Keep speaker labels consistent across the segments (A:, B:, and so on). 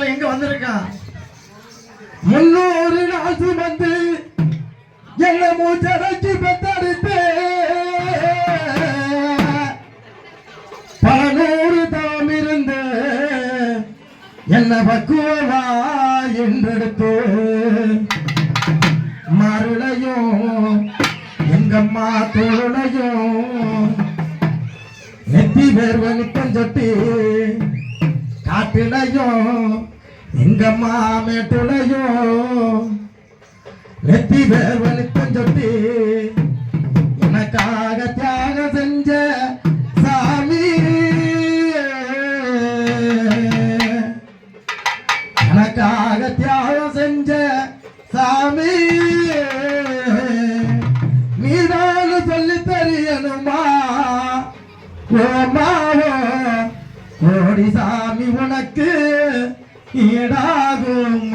A: முதல்ல எங்க வந்திருக்கான்? முன்னூறு நாள் சுமந்து என்ன மூச்சடைச்சு பெத்தடுத்து. பல நூறு தவம் இருந்து என்ன பக்குவவா என்றெடுத்து. மருளையும் எங்கம்மா தோளையும் நெத்தி வேர்வ நித்தம் சொட்டி காட்டிலையும் எங்கம்மா மேட்டுலையோ? வெற்றி வேர்வனி சொல்லி உனக்காக தியாகம் செஞ்ச சாமி. எனக்காக தியாகம் செஞ்ச சாமி. நீதான் சொல்லி தெரியணுமா? கோமாவோ கோடி சாமி உனக்கு. ഈടാകും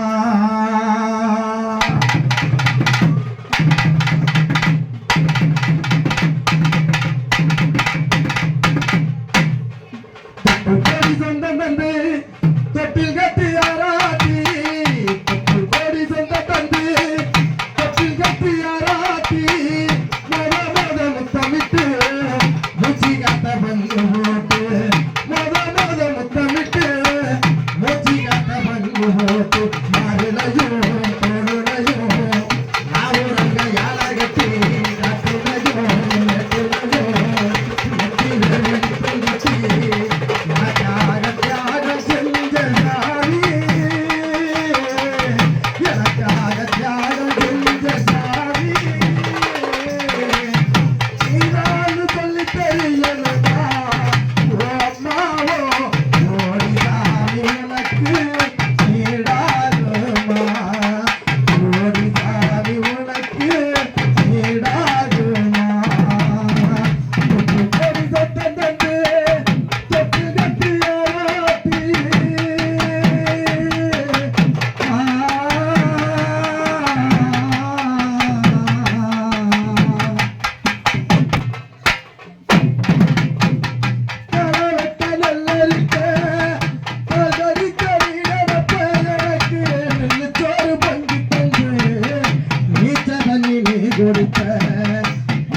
A: கொடுத்த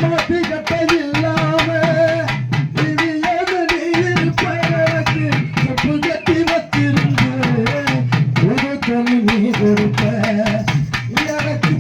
A: மத்தி கட்டை இல்லாம எனக்கு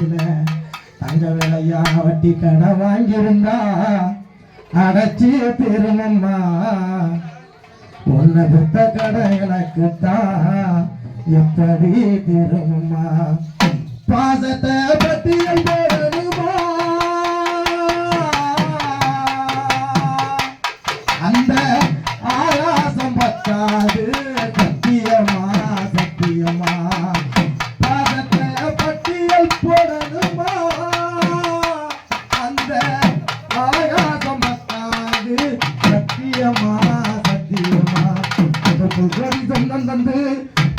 A: காலத்துல தங்க விலையா வட்டி கடை வாங்கியிருந்தா அடைச்சி திருமம்மா. உன்னை புத்த கடை எனக்கு தான் எப்படி திருமம்மா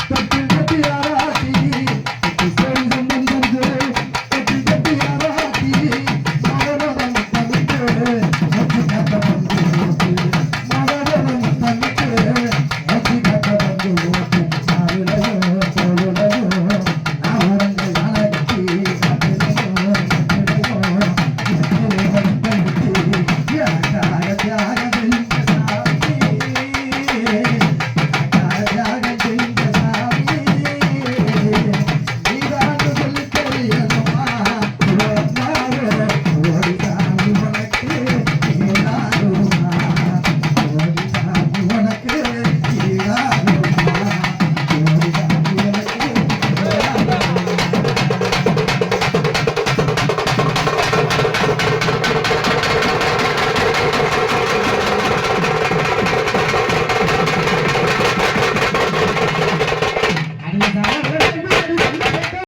A: தட்டில் தட்டியாரா